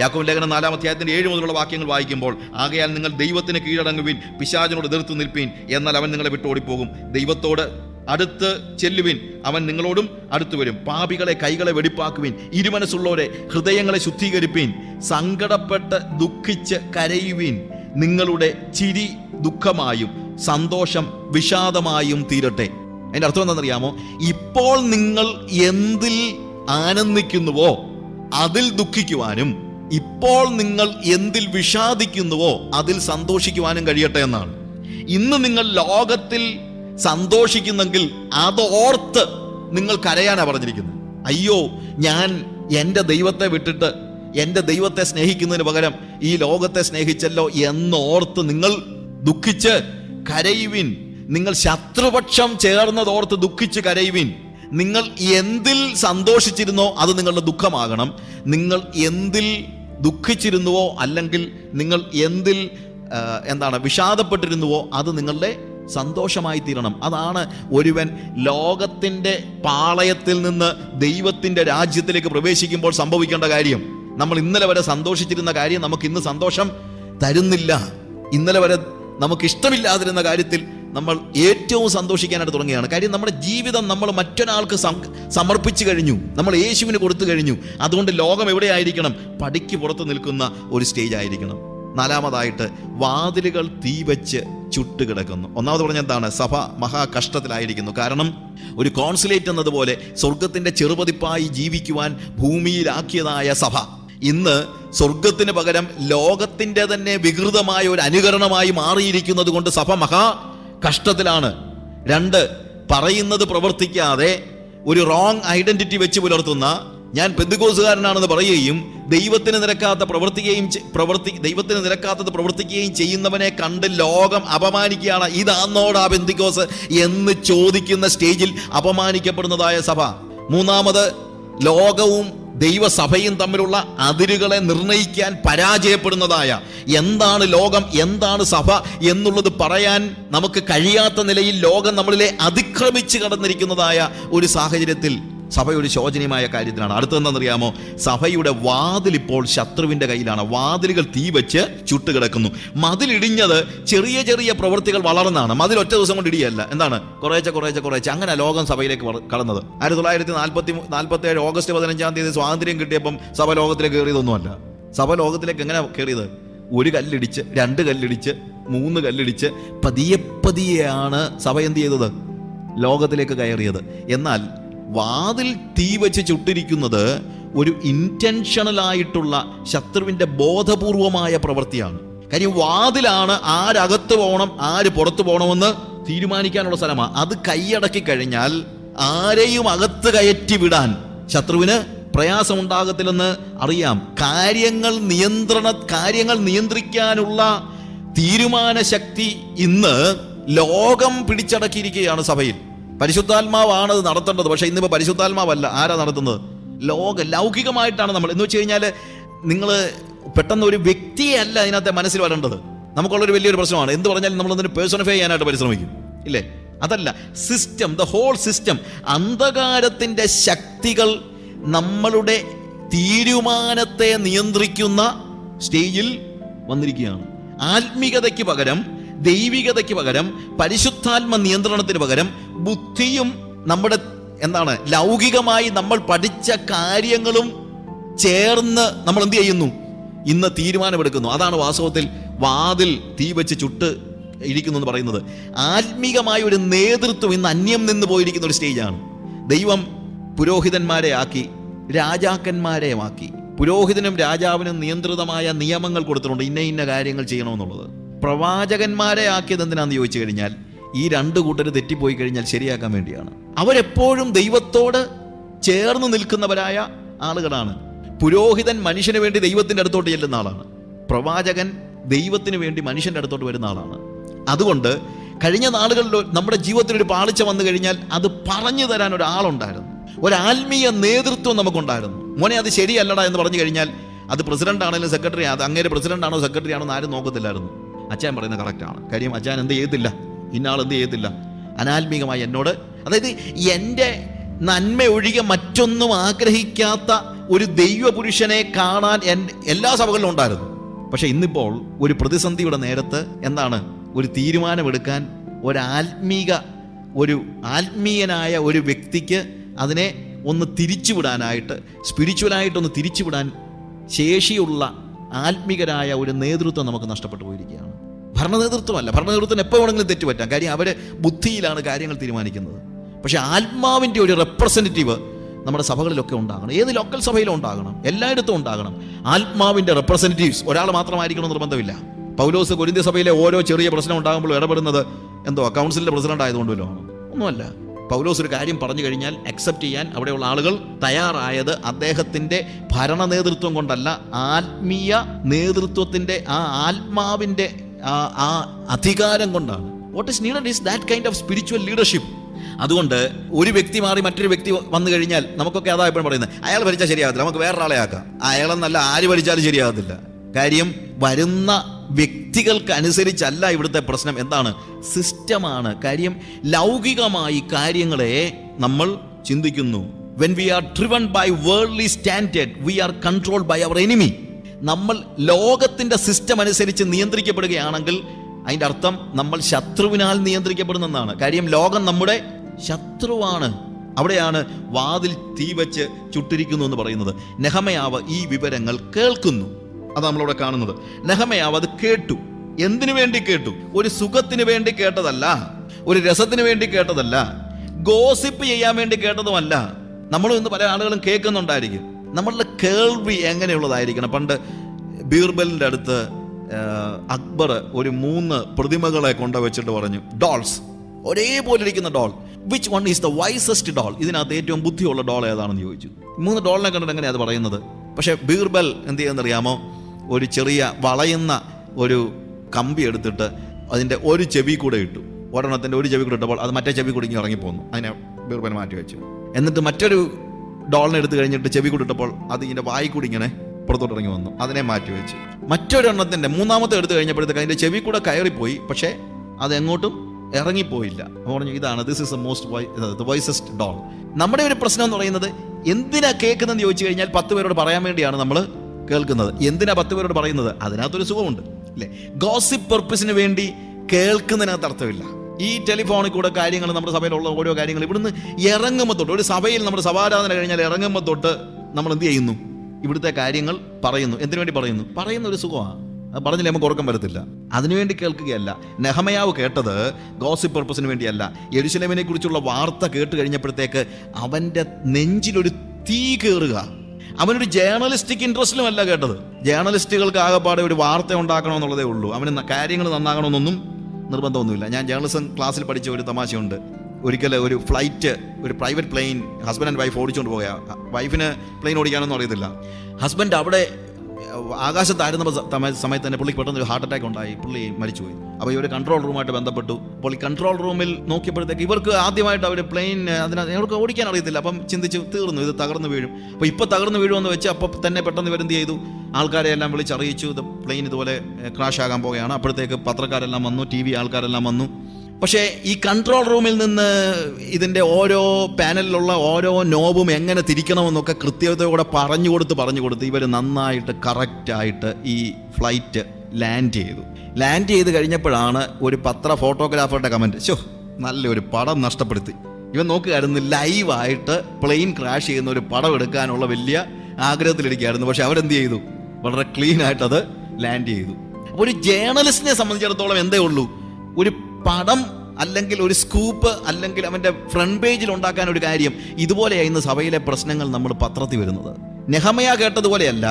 യാക്കോബ് ലേഖനം നാലാം അധ്യായത്തിന്റെ ഏഴ് മുതലുള്ള വാക്യങ്ങൾ വായിക്കുമ്പോൾ ആകയാൽ നിങ്ങൾ ദൈവത്തിന് കീഴടങ്ങുവിൻ പിശാചിനോട് എതിർത്ത് നിൽപ്പീൻ എന്നാൽ അവൻ നിങ്ങളെ വിട്ടോടിപ്പോകും ദൈവത്തോട് അടുത്ത് ചെല്ലുവിൻ അവൻ നിങ്ങളോടും അടുത്തു വരും. പാപികളെ കൈകളെ വെടിപ്പാക്കുവിൻ ഇരുമനസ്സുള്ളവരെ ഹൃദയങ്ങളെ ശുദ്ധീകരിപ്പീൻ സങ്കടപ്പെട്ട് ദുഃഖിച്ച് കരയുവിൻ. നിങ്ങളുടെ ചിരി ദുഃഖമായും സന്തോഷം വിഷാദമായും തീരട്ടെ. അതിന്റെ അർത്ഥം എന്താണെന്നറിയാമോ? ഇപ്പോൾ നിങ്ങൾ എന്തിൽ ആനന്ദിക്കുന്നുവോ അതിൽ ദുഃഖിക്കുവാനും ഇപ്പോൾ നിങ്ങൾ എന്തിൽ വിഷാദിക്കുന്നുവോ അതിൽ സന്തോഷിക്കുവാനും കഴിയട്ടെ എന്നാണ്. ഇന്ന് നിങ്ങൾ ലോകത്തിൽ സന്തോഷിക്കുന്നെങ്കിൽ അത് ഓർത്ത് നിങ്ങൾ കരയാനാണ് പറഞ്ഞിരിക്കുന്നത്. അയ്യോ ഞാൻ എന്റെ ദൈവത്തെ വിട്ടിട്ട് എന്റെ ദൈവത്തെ സ്നേഹിക്കുന്നതിന് പകരം ഈ ലോകത്തെ സ്നേഹിച്ചല്ലോ എന്നോർത്ത് നിങ്ങൾ ദുഃഖിച്ച് കരയുവിൻ. നിങ്ങൾ ശത്രുപക്ഷം ചേർന്നതോർത്ത് ദുഃഖിച്ച് കരയുവിൻ. നിങ്ങൾ എന്തിൽ സന്തോഷിച്ചിരുന്നോ അത് നിങ്ങളുടെ ദുഃഖമാകണം. നിങ്ങൾ എന്തിൽ ദുഃഖിച്ചിരുന്നുവോ അല്ലെങ്കിൽ നിങ്ങൾ എന്തിൽ എന്താണ് വിഷാദപ്പെട്ടിരുന്നുവോ അത് നിങ്ങളുടെ സന്തോഷമായി തീരണം. അതാണ് ഒരുവൻ ലോകത്തിന്റെ പാളയത്തിൽ നിന്ന് ദൈവത്തിന്റെ രാജ്യത്തിലേക്ക് പ്രവേശിക്കുമ്പോൾ സംഭവിക്കേണ്ട കാര്യം. നമ്മൾ ഇന്നലെ വരെ സന്തോഷിച്ചിരുന്ന കാര്യം നമുക്ക് ഇന്ന് സന്തോഷം തരുന്നില്ല. ഇന്നലെ വരെ നമുക്ക് ഇഷ്ടമില്ലാതിരുന്ന കാര്യത്തിൽ നമ്മൾ ഏറ്റവും സന്തോഷിക്കാനായിട്ട് തുടങ്ങുകയാണ്. കാര്യം നമ്മുടെ ജീവിതം നമ്മൾ മറ്റൊരാൾക്ക് സമർപ്പിച്ചു കഴിഞ്ഞു. നമ്മൾ യേശുവിന് കൊടുത്തു കഴിഞ്ഞു. അതുകൊണ്ട് ലോകം എവിടെയായിരിക്കണം പടിക്ക് പുറത്ത് നിൽക്കുന്ന ഒരു സ്റ്റേജ് ആയിരിക്കണം. നാലാമതായിട്ട് വാതിലുകൾ തീ വെച്ച് ചുട്ടുകിടക്കുന്നു ഒന്നാമത് പറഞ്ഞ എന്താണ്? സഭ മഹാ മഹാകഷ്ടത്തിലായിരിക്കുന്നു കാരണം ഒരു കോൺസുലേറ്റ് എന്നതുപോലെ സ്വർഗത്തിന്റെ ചെറുപതിപ്പായി ജീവിക്കുവാൻ ഭൂമിയിലാക്കിയതായ സഭ ഇന്ന് സ്വർഗത്തിന് പകരം ലോകത്തിന്റെ തന്നെ വികൃതമായ ഒരു അനുകരണമായി മാറിയിരിക്കുന്നത് കൊണ്ട് സഭ മഹാ കഷ്ടത്തിലാണ്. രണ്ട് പറയുന്നത് പ്രവർത്തിക്കാതെ ഒരു റോങ് ഐഡന്റിറ്റി വെച്ച് പുലർത്തുന്ന ഞാൻ പെന്തുകോസുകാരനാണെന്ന് പറയുകയും ദൈവത്തിന് നിരക്കാത്ത പ്രവർത്തിക്കുകയും പ്രവർത്തി ദൈവത്തിന് നിരക്കാത്തത് പ്രവർത്തിക്കുകയും ചെയ്യുന്നവനെ കണ്ട് ലോകം അപമാനിക്കുകയാണ്. ഇതാന്നോടാ പെന്തുകോസ് എന്ന് ചോദിക്കുന്ന സ്റ്റേജിൽ അപമാനിക്കപ്പെടുന്നതായ സഭ. മൂന്നാമത് ലോകവും ദൈവസഭയും തമ്മിലുള്ള അതിരുകളെ നിർണയിക്കാൻ പരാജയപ്പെടുന്നതായ എന്താണ് ലോകം എന്താണ് സഭ എന്നുള്ളത് പറയാൻ നമുക്ക് കഴിയാത്ത നിലയിൽ ലോകം നമ്മളിലെ അതിക്രമിച്ച് കടന്നിരിക്കുന്നതായ ഒരു സാഹചര്യത്തിൽ സഭ ഒരു ശോചനീയമായ കാര്യത്തിലാണ്. അടുത്തതെന്താണെന്നറിയാമോ സഭയുടെ വാതിൽ ഇപ്പോൾ ശത്രുവിന്റെ കയ്യിലാണ്. വാതിലുകൾ തീ വെച്ച് ചുട്ടുകിടക്കുന്നു മതിലിടിഞ്ഞത് ചെറിയ ചെറിയ പ്രവൃത്തികൾ വളർന്നാണ്. മതിൽ ഒറ്റ ദിവസം കൊണ്ട് ഇടിയല്ല. എന്താണ്? കുറേച്ചെ കുറേച്ചെ കുറേശ്ശെ അങ്ങനെ ലോകം സഭയിലേക്ക് കടന്നത്. ആയിരത്തി തൊള്ളായിരത്തി നാൽപ്പത്തി നാൽപ്പത്തി ഏഴ് ഓഗസ്റ്റ് പതിനഞ്ചാം തീയതി സ്വാതന്ത്ര്യം കിട്ടിയപ്പം സഭ ലോകത്തിലേക്ക് കയറിയതൊന്നുമല്ല. സഭ ലോകത്തിലേക്ക് എങ്ങനെ കയറിയത്? ഒരു കല്ലിടിച്ച് രണ്ട് കല്ലിടിച്ച് മൂന്ന് കല്ലിടിച്ച് പതിയെ പതിയെയാണ് സഭ എന്ത് ചെയ്തത്? ലോകത്തിലേക്ക് കയറിയത്. എന്നാൽ വാതിൽ തീ വെച്ച് ചുട്ടിരിക്കുന്നത് ഒരു ഇന്റൻഷണലായിട്ടുള്ള ശത്രുവിന്റെ ബോധപൂർവമായ പ്രവൃത്തിയാണ്. കാര്യം വാതിലാണ് ആരകത്ത് പോകണം ആര് പുറത്തു പോകണമെന്ന് തീരുമാനിക്കാനുള്ള സ്ഥലമാണ് അത് കൈയടക്കി കഴിഞ്ഞാൽ ആരെയും അകത്ത് കയറ്റി വിടാൻ ശത്രുവിന് പ്രയാസമുണ്ടാകത്തില്ലെന്ന് അറിയാം. കാര്യങ്ങൾ നിയന്ത്രണ കാര്യങ്ങൾ നിയന്ത്രിക്കാനുള്ള തീരുമാന ശക്തി ഇന്ന് ലോകം പിടിച്ചടക്കിയിരിക്കുകയാണ് സഭയിൽ. പരിശുദ്ധാത്മാവാണ് അത് നടത്തേണ്ടത്. പക്ഷെ ഇന്നിപ്പോൾ പരിശുദ്ധാത്മാവല്ല. ആരാ നടത്തുന്നത്? ലോക ലൗകികമായിട്ടാണ് നമ്മൾ. എന്ന് വെച്ച് കഴിഞ്ഞാൽ നിങ്ങൾ പെട്ടെന്ന് ഒരു വ്യക്തിയല്ല അതിനകത്തെ മനസ്സിൽ വരേണ്ടത്. നമുക്കുള്ളൊരു വലിയൊരു പ്രശ്നമാണ്. എന്ത് പറഞ്ഞാലും നമ്മളതിന് പേഴ്സണിഫൈ ചെയ്യാനായിട്ട് പരിശ്രമിക്കും. ഇല്ലേ? അതല്ല സിസ്റ്റം ദ ഹോൾ സിസ്റ്റം അന്ധകാരത്തിന്റെ ശക്തികൾ നമ്മളുടെ തീരുമാനത്തെ നിയന്ത്രിക്കുന്ന സ്റ്റേജിൽ വന്നിരിക്കുകയാണ്. ആത്മീകതയ്ക്ക് പകരം ദൈവികതയ്ക്ക് പകരം പരിശുദ്ധാത്മ നിയന്ത്രണത്തിന് പകരം ബുദ്ധിയും നമ്മുടെ എന്താണ് ലൗകികമായി നമ്മൾ പഠിച്ച കാര്യങ്ങളും ചേർന്ന് നമ്മൾ എന്ത് ചെയ്യുന്നു? ഇന്ന് തീരുമാനമെടുക്കുന്നു. അതാണ് വാസ്തവത്തിൽ വാതിൽ തീ വെച്ച് ചുട്ട് ഇരിക്കുന്നു എന്ന് പറയുന്നത്. ആത്മീകമായ ഒരു നേതൃത്വം ഇന്ന് അന്യം നിന്ന് പോയിരിക്കുന്ന ഒരു സ്റ്റേജാണ് ദൈവം പുരോഹിതന്മാരെ ആക്കി രാജാക്കന്മാരെ ആക്കി. പുരോഹിതനും രാജാവിനും നിയന്ത്രിതമായ നിയമങ്ങൾ കൊടുത്തിട്ടുണ്ട്. ഇന്ന ഇന്ന കാര്യങ്ങൾ ചെയ്യണമെന്നുള്ളത്. പ്രവാചകന്മാരെ ആക്കിയത് എന്തിനാന്ന് ചോദിച്ചു കഴിഞ്ഞാൽ ഈ രണ്ട് കൂട്ടർ തെറ്റിപ്പോയി കഴിഞ്ഞാൽ ശരിയാക്കാൻ വേണ്ടിയാണ്. അവരെപ്പോഴും ദൈവത്തോട് ചേർന്ന് നിൽക്കുന്നവരായ ആളുകളാണ്. പുരോഹിതൻ മനുഷ്യന് വേണ്ടി ദൈവത്തിന്റെ അടുത്തോട്ട് ചെല്ലുന്ന ആളാണ്. പ്രവാചകൻ ദൈവത്തിന് വേണ്ടി മനുഷ്യന്റെ അടുത്തോട്ട് വരുന്ന ആളാണ്. അതുകൊണ്ട് കഴിഞ്ഞ നാളുകളിൽ നമ്മുടെ ജീവിതത്തിൽ ഒരു പാളിച്ച വന്നു കഴിഞ്ഞാൽ അത് പറഞ്ഞു തരാൻ ഒരാളുണ്ടായിരുന്നു. ഒരു ആത്മീയ നേതൃത്വം നമുക്കുണ്ടായിരുന്നു. മോനെ അത് ശരിയല്ലടാ എന്ന് പറഞ്ഞു കഴിഞ്ഞാൽ അത് പ്രസിഡന്റ് ആണെങ്കിലും സെക്രട്ടറി അത് അങ്ങേര് പ്രസിഡന്റ് ആണോ സെക്രട്ടറി ആണോ എന്ന് ആരും നോക്കത്തില്ലായിരുന്നു. അച്ഛൻ പറയുന്നത് കറക്റ്റാണ് കാര്യം അച്ഛൻ എന്ത് ചെയ്യത്തില്ല. ഇന്നാൾ എന്ത് ചെയ്യത്തില്ല. അനാത്മീകമായി എന്നോട് അതായത് എന്റെ നന്മ ഒഴികെ മറ്റൊന്നും ആഗ്രഹിക്കാത്ത ഒരു ദൈവപുരുഷനെ കാണാൻ എല്ലാ സഭകളിലും ഉണ്ടായിരുന്നു. പക്ഷെ ഇന്നിപ്പോൾ ഒരു പ്രതിസന്ധിയുടെ നേരത്ത് എന്താണ്? ഒരു തീരുമാനമെടുക്കാൻ ഒരാത്മീക ഒരു ആത്മീയനായ ഒരു വ്യക്തിക്ക് അതിനെ ഒന്ന് തിരിച്ചുവിടാനായിട്ട് സ്പിരിച്വലായിട്ടൊന്ന് തിരിച്ചുവിടാൻ ശേഷിയുള്ള ആത്മികരായ ഒരു നേതൃത്വം നമുക്ക് നഷ്ടപ്പെട്ടു പോയിരിക്കുകയാണ്. ഭരണ നേതൃത്വമല്ല ഭരണ നേതൃത്വത്തിന് എപ്പോൾ വേണമെങ്കിലും തെറ്റുപറ്റാം. കാര്യം അവർ ബുദ്ധിയിലാണ് കാര്യങ്ങൾ തീരുമാനിക്കുന്നത്. പക്ഷെ ആത്മാവിന്റെ ഒരു റെപ്രസെന്റേറ്റീവ് നമ്മുടെ സഭകളിലൊക്കെ ഉണ്ടാകണം. ഏത് ലോക്കൽ സഭയിലും ഉണ്ടാകണം. എല്ലായിടത്തും ഉണ്ടാകണം. ആത്മാവിന്റെ റെപ്രസെന്റേറ്റീവ്സ് ഒരാൾ മാത്രമായിരിക്കണം നിർബന്ധമില്ല. പൗലോസ് കൊരിന്ത്യ സഭയിലെ ഓരോ ചെറിയ പ്രശ്നം ഉണ്ടാകുമ്പോൾ ഇടപെടുന്നത് എന്തോ കൗൺസിലിന്റെ പ്രസിഡന്റ് ആയതുകൊണ്ടല്ലോ ഒന്നുമല്ല. പൗലോസ് ഒരു കാര്യം പറഞ്ഞു കഴിഞ്ഞാൽ അക്സെപ്റ്റ് ചെയ്യാൻ അവിടെയുള്ള ആളുകൾ തയ്യാറായത് അദ്ദേഹത്തിന്റെ ഭരണ നേതൃത്വം കൊണ്ടല്ല ആത്മീയ നേതൃത്വത്തിന്റെ ആ ആത്മാവിന്റെ ആ അധികാരം കൊണ്ടാണ്. What is needed is that kind of spiritual leadership അതുകൊണ്ട് ഒരു വ്യക്തി മാറി മറ്റൊരു വ്യക്തി വന്നു കഴിഞ്ഞാൽ നമുക്കൊക്കെ അതാ എപ്പോഴും പറയുന്നത് അയാൾ ഭരിച്ചാൽ ശരിയാകത്തില്ല നമുക്ക് വേറൊരാളെ ആക്കാം. അയാളെന്നല്ല ആര് ഭരിച്ചാലും ശരിയാകത്തില്ല. കാര്യം വരുന്ന വ്യക്തികൾക്ക് അനുസരിച്ചല്ല ഇവിടുത്തെ പ്രശ്നം എന്താണ്? സിസ്റ്റമാണ്. കാര്യം ലൗകികമായി കാര്യങ്ങളെ നമ്മൾ ചിന്തിക്കുന്നു. When we are driven by worldly standard we are controlled by our enemy നമ്മൾ ലോകത്തിന്റെ സിസ്റ്റം അനുസരിച്ച് നിയന്ത്രിക്കപ്പെടുകയാണെങ്കിൽ അതിന്റെ അർത്ഥം നമ്മൾ ശത്രുവിനാൽ നിയന്ത്രിക്കപ്പെടുന്നെന്നാണ് കാര്യം ലോകം നമ്മുടെ ശത്രുവാണ്. അവിടെയാണ് വാതിൽ തീ വെച്ച് ചുട്ടിരിക്കുന്നു എന്ന് പറയുന്നത്. നെഹമയാവ് ഈ വിവരങ്ങൾ കേൾക്കുന്നു. അത് നമ്മളിവിടെ കാണുന്നത്. നെഹമയാവ് അത് കേട്ടു. എന്തിനു വേണ്ടി കേട്ടു? ഒരു സുഖത്തിന് വേണ്ടി കേട്ടതല്ല. ഒരു രസത്തിന് വേണ്ടി കേട്ടതല്ല. ഗോസിപ്പ് ചെയ്യാൻ വേണ്ടി കേട്ടതുമല്ല. നമ്മളും ഇന്ന് പല ആളുകളും കേൾക്കുന്നുണ്ടായിരിക്കും. നമ്മളുടെ കേൾവി എങ്ങനെയുള്ളതായിരിക്കണം? പണ്ട് ബീർബലിന്റെ അടുത്ത് അക്ബർ ഒരു മൂന്ന് പ്രതിമകളെ കൊണ്ടുവച്ചിട്ട് പറഞ്ഞു ഡോൾസ് ഒരേപോലെ ഇരിക്കുന്ന doll. Which one is the wisest doll? ഇതിനകത്ത് ഏറ്റവും ബുദ്ധിയുള്ള ഡോൾ ഏതാണെന്ന് ചോദിച്ചു. മൂന്ന് ഡോളിനെ കണ്ടിട്ട് എങ്ങനെയാണ് അത് പറയുന്നത്? പക്ഷേ ബീർബൽ എന്ത് ചെയ്യുന്നറിയാമോ? ഒരു ചെറിയ വളയുന്ന ഒരു കമ്പി എടുത്തിട്ട് അതിന്റെ ഒരു ചെവി കൂടെ ഇട്ടു. ഒരെണ്ണത്തിന്റെ ഒരു ചെവി കൂടെ ഇട്ടപ്പോൾ അത് മറ്റേ ചെവി കൂടി ഇങ്ങനെ ഇറങ്ങിപ്പോന്നു. അതിനെ ബീർബൽ മാറ്റി വെച്ചു. എന്നിട്ട് മറ്റൊരു ഡോളിനെ എടുത്തു കഴിഞ്ഞിട്ട് ചെവി കൂടി ഇട്ടപ്പോൾ അത് ഇതിന്റെ വായി കൂടി ഇങ്ങനെ പുറത്തോട്ട് ഇറങ്ങി വന്നു. അതിനെ മാറ്റി വെച്ചു. മറ്റൊരെണ്ണത്തിന്റെ മൂന്നാമത്തെ എടുത്തു കഴിഞ്ഞപ്പോഴത്തേക്ക് അതിന്റെ ചെവി കൂടെ കയറിപ്പോയി. പക്ഷേ അത് എങ്ങോട്ടും ഇറങ്ങിപ്പോയില്ല പറഞ്ഞു ഇതാണ് this is the most wisest doll നമ്മുടെ ഒരു പ്രശ്നം എന്ന് പറയുന്നത് എന്തിനാ കേൾക്കുന്നതെന്ന് ചോദിച്ചു കഴിഞ്ഞാൽ പത്ത് പേരോട് പറയാൻ വേണ്ടിയാണ് നമ്മൾ കേൾക്കുന്നത്? എന്തിനാ പത്ത് പേരോട് പറയുന്നത്? അതിനകത്തൊരു സുഖമുണ്ട് അല്ലേ? ഗോസിപ്പ് പർപ്പസിന് വേണ്ടി കേൾക്കുന്നതിനകത്ത് അർത്ഥമില്ല. ഈ ടെലിഫോണിൽ കൂടെ കാര്യങ്ങൾ നമ്മുടെ സഭയിലുള്ള ഓരോ കാര്യങ്ങൾ ഇവിടുന്ന് ഇറങ്ങുമ്പോൾ തൊട്ട് ഒരു സഭയിൽ നമ്മുടെ സഭാരാധന കഴിഞ്ഞാൽ ഇറങ്ങുമ്പോൾ തൊട്ട് നമ്മൾ എന്ത് ചെയ്യുന്നു? ഇവിടുത്തെ കാര്യങ്ങൾ പറയുന്നു. എന്തിനു വേണ്ടി പറയുന്നു? പറയുന്ന ഒരു സുഖമാണ്. അത് പറഞ്ഞില്ല നമുക്ക് ഉറക്കം വരത്തില്ല. അതിനുവേണ്ടി കേൾക്കുകയല്ല. നെഹമയാവ് കേട്ടത് ഗോസിപ്പ് പർപ്പസിന് വേണ്ടിയല്ല. എരുശലമിനെ കുറിച്ചുള്ള വാർത്ത കേട്ട് കഴിഞ്ഞപ്പോഴത്തേക്ക് അവന്റെ നെഞ്ചിലൊരു തീ കയറുക അവനൊരു ജേർണലിസ്റ്റിക് ഇൻട്രസ്റ്റിലും അല്ല കേട്ടത്. ജേർണലിസ്റ്റുകൾക്ക് ആകെപ്പാടെ ഒരു വാർത്ത ഉണ്ടാക്കണമെന്നുള്ളതേ ഉള്ളൂ. അവന് കാര്യങ്ങൾ നന്നാകണമെന്നൊന്നും നിർബന്ധമൊന്നുമില്ല. ഞാൻ ജേർണലിസം ക്ലാസ്സിൽ പഠിച്ച ഒരു തമാശയുണ്ട്. ഒരിക്കൽ ഒരു ഫ്ലൈറ്റ് ഒരു private plane husband and wife ഓടിച്ചുകൊണ്ട് പോയ. വൈഫിന് പ്ലെയിൻ ഓടിക്കാനൊന്നും അറിയത്തില്ല. ഹസ്ബൻഡ് അവിടെ ആകാശത്തായിരുന്ന സമയത്ത് തന്നെ പുള്ളിക്ക് പെട്ടെന്ന് ഒരു ഹാർട്ട് അറ്റാക്ക് ഉണ്ടായി. പുള്ളി മരിച്ചുപോയി. അപ്പോൾ ഇവർ കൺട്രോൾ റൂമായിട്ട് ബന്ധപ്പെട്ടു. അപ്പോൾ കൺട്രോൾ റൂമിൽ നോക്കിയപ്പോഴത്തേക്ക് ഇവർക്ക് ആദ്യമായിട്ട് അവർ പ്ലെയിൻ അതിനകത്ത് ഇവർക്ക് ഓടിക്കാൻ അറിയത്തില്ല. അപ്പം ചിന്തിച്ച് തീർന്നു ഇത് തകർന്നു വീഴും. അപ്പോൾ ഇപ്പോൾ തകർന്നു വീഴുമെന്ന് വെച്ച് അപ്പോൾ തന്നെ പെട്ടെന്ന് ഇവരെന്ത് ചെയ്തു? ആൾക്കാരെ എല്ലാം വിളിച്ചറിയിച്ചു. ഇത് പ്ലെയിൻ ഇതുപോലെ ക്രാഷ് ആകാൻ പോവുകയാണ്. അപ്പോഴത്തേക്ക് പത്രക്കാരെല്ലാം വന്നു ടി വി ആൾക്കാരെല്ലാം വന്നു. പക്ഷേ ഈ കൺട്രോൾ റൂമിൽ നിന്ന് ഇതിന്റെ ഓരോ പാനലിലുള്ള ഓരോ നോബും എങ്ങനെ തിരിക്കണമെന്നൊക്കെ കൃത്യതയോടെ പറഞ്ഞു കൊടുത്ത് പറഞ്ഞു കൊടുത്ത് ഇവർ നന്നായിട്ട് കറക്റ്റായിട്ട് ഈ ഫ്ലൈറ്റ് ലാൻഡ് ചെയ്തു. ലാൻഡ് ചെയ്ത് കഴിഞ്ഞപ്പോഴാണ് ഒരു പത്ര ഫോട്ടോഗ്രാഫറുടെ കമന്റ് ശോ നല്ലൊരു പടം നഷ്ടപ്പെടുത്തി. ഇവൻ നോക്കുകയായിരുന്നു ലൈവായിട്ട് പ്ലെയിൻ ക്രാഷ് ചെയ്യുന്ന ഒരു പടം എടുക്കാനുള്ള വലിയ ആഗ്രഹത്തിലിരിക്കുകയായിരുന്നു. പക്ഷെ അവരെന്ത് ചെയ്തു? വളരെ അത് ലാൻഡ് ചെയ്തു. ഒരു ജേണലിസ്റ്റിനെ സംബന്ധിച്ചിടത്തോളം എന്തേ ഉള്ളൂ? ഒരു പടം അല്ലെങ്കിൽ ഒരു സ്കൂപ്പ് അല്ലെങ്കിൽ അവന്റെ ഫ്രണ്ട് പേജിൽ ഉണ്ടാക്കാൻ ഒരു കാര്യം ഇതുപോലെയാണ് ഇന്ന് സഭയിലെ പ്രശ്നങ്ങൾ നമ്മൾ പത്രത്തിൽ വരുന്നത്. നെഹമയ കേട്ടതുപോലെയല്ല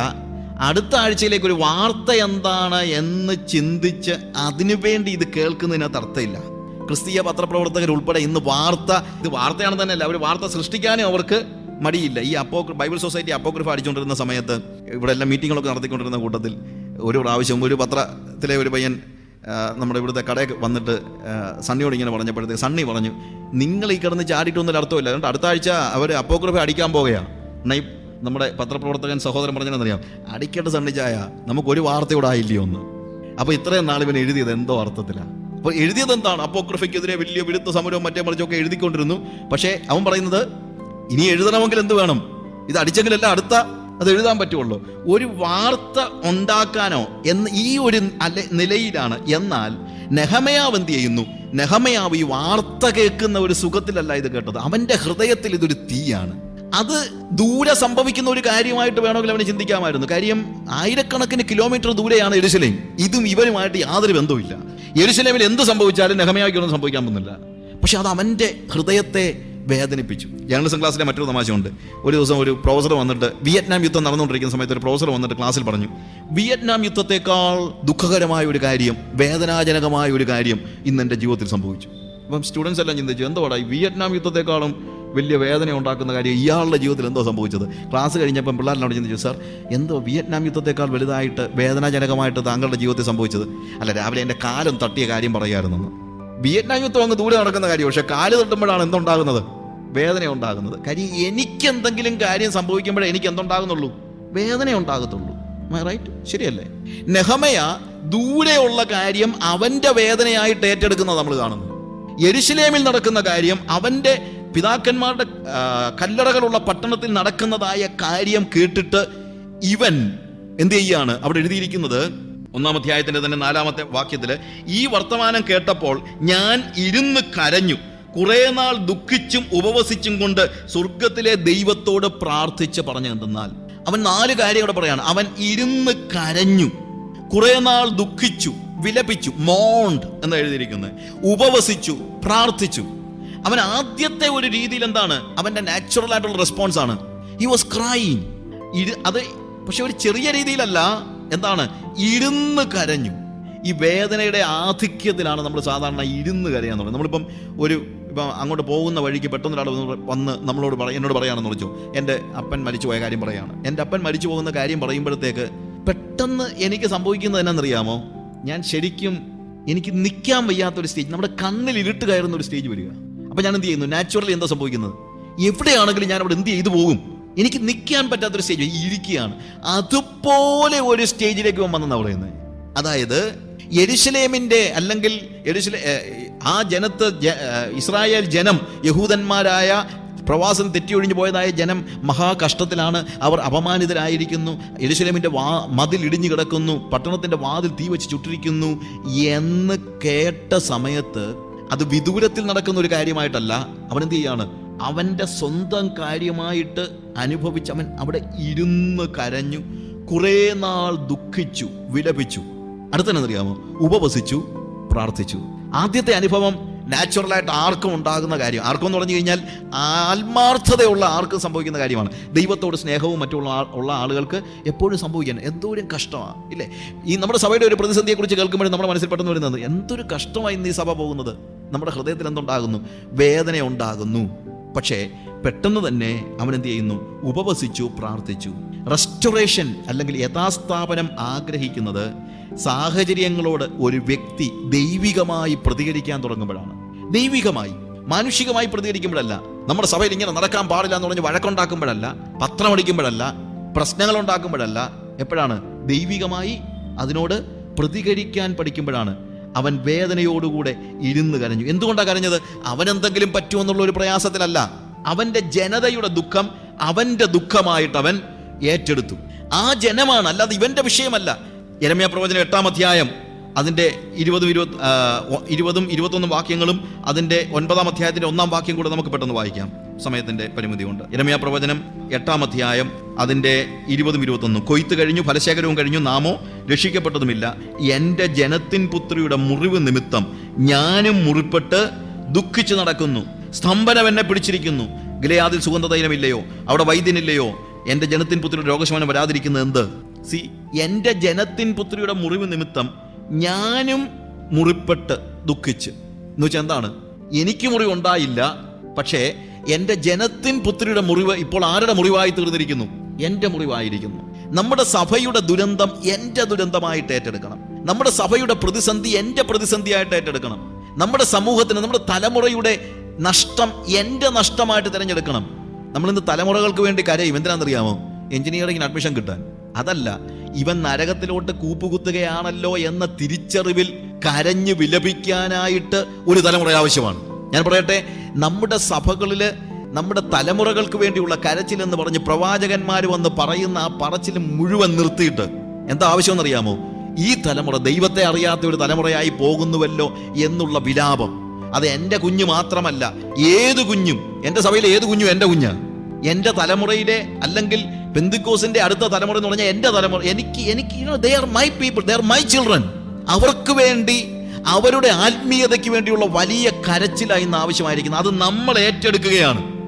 അടുത്ത ആഴ്ചയിലേക്ക് ഒരു വാർത്ത എന്താണ് എന്ന് ചിന്തിച്ച് അതിനുവേണ്ടി ഇത് കേൾക്കുന്നതിനകത്ത് അർത്ഥമില്ല. ക്രിസ്തീയ പത്രപ്രവർത്തകർ ഉൾപ്പെടെ ഇന്ന് വാർത്ത ഇത് വാർത്തയാണെന്ന് തന്നെയല്ല അവർ വാർത്ത സൃഷ്ടിക്കാനും അവർക്ക് മടിയില്ല. ഈ അപ്പോ ബൈബിൾ സൊസൈറ്റി അപ്പോഗ്രഫ് അടിച്ചുകൊണ്ടിരുന്ന സമയത്ത് ഇവിടെ എല്ലാം മീറ്റിങ്ങുകളൊക്കെ നടത്തിക്കൊണ്ടിരുന്ന കൂട്ടത്തിൽ ഒരു പ്രാവശ്യം ഒരു പത്രത്തിലെ ഒരു പയ്യൻ നമ്മുടെ ഇവിടുത്തെ കടയിൽ വന്നിട്ട് സണ്ണിയോട് ഇങ്ങനെ പറഞ്ഞപ്പോഴത്തേക്ക് സണ്ണി പറഞ്ഞു നിങ്ങൾ ഈ കിടന്ന് ചാടിയിട്ടൊന്നും അർത്ഥമില്ല അതുകൊണ്ട് അടുത്ത ആഴ്ച അവർ അപ്പോഗ്രഫി അടിക്കാൻ പോകുകയാണ് എന്നാൽ നമ്മുടെ പത്രപ്രവർത്തകൻ സഹോദരൻ പറഞ്ഞതെന്നറിയാം അടിക്കട്ടെ സണ്ണി ചായ നമുക്ക് ഒരു ഇവിടെ ആയില്ലയോ ഒന്ന് അപ്പോൾ ഇത്രയും നാൾ ഇവൻ എഴുതിയത് എന്തോ അർത്ഥത്തിലാണ് അപ്പോൾ എഴുതിയത് എന്താണ്? അപ്പോഗ്രഫിക്കെതിരെ വലിയ വിരുദ്ധ സമരവും മറ്റേ മറിച്ചൊക്കെ എഴുതിക്കൊണ്ടിരുന്നു. പക്ഷേ അവൻ പറയുന്നത് ഇനി എഴുതണമെങ്കിൽ എന്ത് വേണം? ഇത് അടിച്ചെങ്കിലല്ല അടുത്ത അത് എഴുതാൻ പറ്റുള്ളൂ. ഒരു വാർത്ത ഉണ്ടാക്കാനോ എന്ന് ഈ ഒരു നിലയിലാണ്. എന്നാൽ നെഹമയാവ് എന്ത് ചെയ്യുന്നു? നെഹമയാവ് ഈ വാർത്ത കേൾക്കുന്ന ഒരു സുഖത്തിലല്ല ഇത് കേട്ടത്. അവന്റെ ഹൃദയത്തിൽ ഇതൊരു തീയാണ്. അത് ദൂരെ സംഭവിക്കുന്ന ഒരു കാര്യമായിട്ട് വേണമെങ്കിൽ അവന് ചിന്തിക്കാമായിരുന്നു. കാര്യം ആയിരക്കണക്കിന് കിലോമീറ്റർ ദൂരെയാണ് എരുസലേം ഇതും ഇവരുമായിട്ട് യാതൊരു ബന്ധവുമില്ല. എരുസലേമിൽ എന്ത് സംഭവിച്ചാലും നെഹമയാവിക്കൊന്നും സംഭവിക്കാൻ പോകുന്നില്ല. പക്ഷെ അത് അവന്റെ ഹൃദയത്തെ വേദനിപ്പിച്ചു. ജേർണലിസം ക്ലാസ്സിലെ മറ്റൊരു തമാശയുണ്ട്. ഒരു ദിവസം ഒരു പ്രൊഫസർ വന്നിട്ട് വിയറ്റ്നാം യുദ്ധം നടന്നുകൊണ്ടിരിക്കുന്ന സമയത്ത് ഒരു പ്രൊഫസർ വന്നിട്ട് ക്ലാസ്സിൽ പറഞ്ഞു വിയറ്റ്നാം യുദ്ധത്തെക്കാൾ ദുഃഖകരമായ ഒരു കാര്യം വേദനാജനകമായ ഒരു കാര്യം ഇന്ന് എന്റെ ജീവിതത്തിൽ സംഭവിച്ചു. അപ്പം സ്റ്റുഡൻസ് എല്ലാം ചിന്തിച്ചു എന്തോടാ ഈ വിയറ്റ്നാം യുദ്ധത്തെക്കാളും വലിയ വേദന ഉണ്ടാക്കുന്ന കാര്യം ഇയാളുടെ ജീവിതത്തിൽ എന്തോ സംഭവിച്ചത്? ക്ലാസ് കഴിഞ്ഞപ്പം പിള്ളേരിനോട് ചിന്തിച്ചു സാർ എന്തോ വിയറ്റ്നാം യുദ്ധത്തെക്കാൾ വലുതായിട്ട് വേദനാജനകമായിട്ട് താങ്കളുടെ ജീവിതത്തിൽ സംഭവിച്ചത്? അല്ല രാവിലെ എന്റെ കാലം തട്ടിയ കാര്യം പറയാമായിരുന്നു വിയറ്റ്നാം യുദ്ധം അങ്ങ് ദൂരെ നടക്കുന്ന കാര്യം പക്ഷെ കാൽ തട്ടുമ്പോഴാണ് എന്തുണ്ടാകുന്നത്? വേദന ഉണ്ടാകുന്നത് കാര്യം എനിക്കെന്തെങ്കിലും കാര്യം സംഭവിക്കുമ്പോഴേ എനിക്ക് എന്തുണ്ടാകുന്നുള്ളൂ വേദന ഉണ്ടാകത്തുള്ളൂ റൈറ്റ് ശരിയല്ലേ? നെഹമയ ദൂരെയുള്ള കാര്യം അവന്റെ വേദനയായിട്ട് ഏറ്റെടുക്കുന്നത് നമ്മൾ കാണുന്നു. യെരുശലേമിൽ നടക്കുന്ന കാര്യം അവന്റെ പിതാക്കന്മാരുടെ കല്ലറകളുള്ള പട്ടണത്തിൽ നടക്കുന്നതായ കാര്യം കേട്ടിട്ട് ഇവൻ എന്ത് ചെയ്യാണ്? അവിടെ എഴുതിയിരിക്കുന്നത് ഒന്നാം അധ്യായത്തിന്റെ തന്നെ നാലാമത്തെ വാക്യത്തിൽ ഈ വർത്തമാനം കേട്ടപ്പോൾ ഞാൻ ഇരുന്ന് കരഞ്ഞു. കുറേ നാൾ ദുഃഖിച്ചും ഉപവസിച്ചും കൊണ്ട് സ്വർഗത്തിലെ ദൈവത്തോട് പ്രാർത്ഥിച്ച് പറഞ്ഞു എന്തെന്നാൽ അവൻ നാല് കാര്യം ഇവിടെ പറയാണ്. അവൻ ഇരുന്ന് കരഞ്ഞു കുറേ നാൾ ദുഃഖിച്ചു വിലപിച്ചു മോണ്ട് എന്ന് എഴുതിയിരിക്കുന്നത്. ഉപവസിച്ചു പ്രാർത്ഥിച്ചു. അവൻ ആദ്യത്തെ ഒരു രീതിയിൽ എന്താണ്? അവന്റെ നാച്ചുറൽ ആയിട്ടുള്ള റെസ്പോൺസ് ആണ്. ഹി വാസ് ക്രൈങ് അത് പക്ഷെ ഒരു ചെറിയ രീതിയിലല്ല എന്താണ്? ഇരുന്ന് കരഞ്ഞു. ഈ വേദനയുടെ ആധിക്യത്തിലാണ് നമ്മൾ സാധാരണ ഇരുന്ന് കരയാൻ തുടങ്ങുന്നത് നമ്മളിപ്പം ഒരു ഇപ്പം അങ്ങോട്ട് പോകുന്ന വഴിക്ക് പെട്ടെന്ന് ഒരാൾ വന്ന് വന്ന് നമ്മളോട് പറ എന്നോട് പറയാണെന്ന് വിളിച്ചു. എന്റെ അപ്പൻ മരിച്ചു പോയ കാര്യം പറയാണ് എന്റെ അപ്പൻ മരിച്ചു പോകുന്ന കാര്യം പറയുമ്പോഴത്തേക്ക് പെട്ടെന്ന് എനിക്ക് സംഭവിക്കുന്നത് എന്നാണെന്നറിയാമോ? ഞാൻ ശരിക്കും എനിക്ക് നിൽക്കാൻ വയ്യാത്തൊരു സ്റ്റേജ് നമ്മുടെ കണ്ണിൽ ഇരുട്ട് കയറുന്ന ഒരു സ്റ്റേജ് വരിക. അപ്പം ഞാൻ എന്ത് ചെയ്യുന്നു? നാച്ചുറലി എന്താ സംഭവിക്കുന്നത്? എവിടെയാണെങ്കിലും ഞാൻ അവിടെ എന്ത് ചെയ്തു പോകും? എനിക്ക് നിൽക്കാൻ പറ്റാത്തൊരു സ്റ്റേജ് ഇരിക്കുകയാണ്. അതുപോലെ ഒരു സ്റ്റേജിലേക്ക് ഇവൻ വന്നെന്നാണ് പറയുന്നത് അതായത് യെരുശലേമിന്റെ അല്ലെങ്കിൽ ആ ജനത്ത് ഇസ്രായേൽ ജനം യഹൂദന്മാരായ പ്രവാസം തെറ്റിയൊഴിഞ്ഞു പോയതായ ജനം മഹാകഷ്ടത്തിലാണ് അവർ അപമാനിതരായിരിക്കുന്നു. യെരുശലേമിന്റെ വാ മതിൽ ഇടിഞ്ഞു കിടക്കുന്നു. പട്ടണത്തിന്റെ വാതിൽ തീ വെച്ച് ചുട്ടിരിക്കുന്നു എന്ന് കേട്ട സമയത്ത് അത് വിദൂരത്തിൽ നടക്കുന്ന ഒരു കാര്യമായിട്ടല്ല. അവൻ എന്ത് ചെയ്യാണ്? അവന്റെ സ്വന്തം കാര്യമായിട്ട് അനുഭവിച്ച് അവൻ അവിടെ ഇരുന്ന് കരഞ്ഞു കുറേ നാൾ ദുഃഖിച്ചു വിലപിച്ചു. അടുത്തറിയാമോ ഉപവസിച്ചു പ്രാർത്ഥിച്ചു. ആദ്യത്തെ അനുഭവം നാച്ചുറലായിട്ട് ആർക്കും ഉണ്ടാകുന്ന കാര്യം. ആർക്കും എന്ന് പറഞ്ഞു കഴിഞ്ഞാൽ ആത്മാർത്ഥതയുള്ള ആർക്കും സംഭവിക്കുന്ന കാര്യമാണ്. ദൈവത്തോട് സ്നേഹവും മറ്റുള്ള ഉള്ള ആളുകൾക്ക് എപ്പോഴും സംഭവിക്കാൻ എന്തോരം കഷ്ടമാണ് ഇല്ലേ? ഈ നമ്മുടെ സഭയുടെ ഒരു പ്രതിസന്ധിയെക്കുറിച്ച് കേൾക്കുമ്പോൾ നമ്മുടെ മനസ്സിൽ പെട്ടെന്ന് വരുന്നത് എന്തൊരു കഷ്ടമായി ഇന്ന് ഈ സഭ പോകുന്നത്. നമ്മുടെ ഹൃദയത്തിൽ എന്തുണ്ടാകുന്നു? വേദന ഉണ്ടാകുന്നു. പക്ഷേ പെട്ടെന്ന് തന്നെ അവൻ എന്ത് ചെയ്യുന്നു? ഉപവസിച്ചു പ്രാർത്ഥിച്ചു. റെസ്റ്റോറേഷൻ അല്ലെങ്കിൽ യഥാസ്ഥാപനം ആഗ്രഹിക്കുന്നത് സാഹചര്യങ്ങളോട് ഒരു വ്യക്തി ദൈവികമായി പ്രതികരിക്കാൻ തുടങ്ങുമ്പോഴാണ്. ദൈവികമായി മാനുഷികമായി പ്രതികരിക്കുമ്പോഴല്ല. നമ്മുടെ സഭയിൽ ഇങ്ങനെ നടക്കാൻ പാടില്ല എന്ന് പറഞ്ഞ് വഴക്കുണ്ടാക്കുമ്പോഴല്ല പത്രമടിക്കുമ്പോഴല്ല പ്രശ്നങ്ങൾ ഉണ്ടാക്കുമ്പോഴല്ല എപ്പോഴാണ്? ദൈവികമായി അതിനോട് പ്രതികരിക്കാൻ പഠിക്കുമ്പോഴാണ്. അവൻ വേദനയോടുകൂടെ ഇരുന്ന് കരഞ്ഞു. എന്തുകൊണ്ടാണ് കരഞ്ഞത്? അവൻ എന്തെങ്കിലും പറ്റുമെന്നുള്ള ഒരു പ്രയാസത്തിലല്ല. അവന്റെ ജനതയുടെ ദുഃഖം അവന്റെ ദുഃഖമായിട്ട് അവൻ ഏറ്റെടുത്തു. ആ ജനമാണ് അല്ലാതെ ഇവന്റെ വിഷയമല്ല. യരമ്യ പ്രവചനം എട്ടാം അധ്യായം അതിന്റെ ഇരുപതും ഇരുപത് ഇരുപതും ഇരുപത്തൊന്നും വാക്യങ്ങളും അതിന്റെ ഒൻപതാം അധ്യായത്തിന്റെ ഒന്നാം വാക്യം കൂടെ നമുക്ക് പെട്ടെന്ന് വായിക്കാം. സമയത്തിന്റെ പരിമിതിയുണ്ട്. യരമ്യ പ്രവചനം എട്ടാം അധ്യായം അതിന്റെ ഇരുപതും ഇരുപത്തൊന്നും. കൊയ്ത്ത് കഴിഞ്ഞു ഫലശേഖരവും കഴിഞ്ഞു നാമോ രക്ഷിക്കപ്പെട്ടതുമില്ല. എന്റെ ജനത്തിൻ പുത്രിയുടെ മുറിവ് നിമിത്തം ഞാനും മുറിപ്പെട്ട് ദുഃഖിച്ചു നടക്കുന്നു. സ്തംഭനം എന്നെ പിടിച്ചിരിക്കുന്നു. ഗിലയാദിൽ സുഗന്ധതൈലമില്ലയോ? അവിടെ വൈദ്യനില്ലയോ? എന്റെ ജനത്തിൻ പുത്രിയുടെ രോഗശമനം വരാതിരിക്കുന്നത് എന്ത്? സി എന്റെ ജനത്തിൻ പുത്രിയുടെ മുറിവ് നിമിത്തം ഞാനും മുറിപ്പെട്ട് ദുഃഖിച്ച്. എന്ന് വെച്ചാൽ എന്താണ്? എനിക്ക് മുറിവുണ്ടായില്ല പക്ഷേ എന്റെ ജനത്തിൻ പുത്രിയുടെ മുറിവ് ഇപ്പോൾ ആരുടെ മുറിവായി തീർന്നിരിക്കുന്നു? എന്റെ മുറിവായിരിക്കുന്നു. നമ്മുടെ സഭയുടെ ദുരന്തം എന്റെ ദുരന്തമായിട്ട് ഏറ്റെടുക്കണം. നമ്മുടെ സഭയുടെ പ്രതിസന്ധി എന്റെ പ്രതിസന്ധിയായിട്ട് ഏറ്റെടുക്കണം. നമ്മുടെ സമൂഹത്തിന് നമ്മുടെ തലമുറയുടെ നഷ്ടം എന്റെ നഷ്ടമായിട്ട് തിരഞ്ഞെടുക്കണം. നമ്മളിന്ന് തലമുറകൾക്ക് വേണ്ടി കരയും. എന്തിനാണെന്നറിയാമോ? എഞ്ചിനീയറിംഗിന് അഡ്മിഷൻ കിട്ടാൻ. അതല്ല ഇവൻ നരകത്തിലോട്ട് കൂപ്പുകുത്തുകയാണല്ലോ എന്ന തിരിച്ചറിവിൽ കരഞ്ഞു വിലപിക്കാനായിട്ട് ഒരു തലമുറ ആവശ്യമാണ്. ഞാൻ പറയട്ടെ നമ്മുടെ സഭകളിൽ നമ്മുടെ തലമുറകൾക്ക് വേണ്ടിയുള്ള കരച്ചിൽ എന്ന് പറഞ്ഞ് പ്രവാചകന്മാർ വന്ന് പറയുന്ന ആ പറച്ചിൽ മുഴുവൻ നിർത്തിയിട്ട് എന്താ ആവശ്യമെന്നറിയാമോ? ഈ തലമുറ ദൈവത്തെ അറിയാത്ത ഒരു തലമുറയായി പോകുന്നുവല്ലോ എന്നുള്ള വിലാപം. അത് എന്റെ കുഞ്ഞു മാത്രമല്ല ഏത് കുഞ്ഞും എന്റെ സഭയിലെ ഏത് കുഞ്ഞും എന്റെ കുഞ്ഞ്? എന്റെ തലമുറയിലെ അല്ലെങ്കിൽ പെന്തിക്കോസിന്റെ അടുത്ത തലമുറ എന്ന് പറഞ്ഞാൽ എന്റെ തലമുറ. എനിക്ക് എനിക്ക് they are my people they are my children അവർക്ക് വേണ്ടി അവരുടെ ആത്മീയതയ്ക്ക് വേണ്ടിയുള്ള വലിയ കരച്ചിലായി ഇന്ന് ആവശ്യമായിരിക്കുന്നത്. അത് നമ്മൾ ഏറ്റെടുക്കുകയാണ്.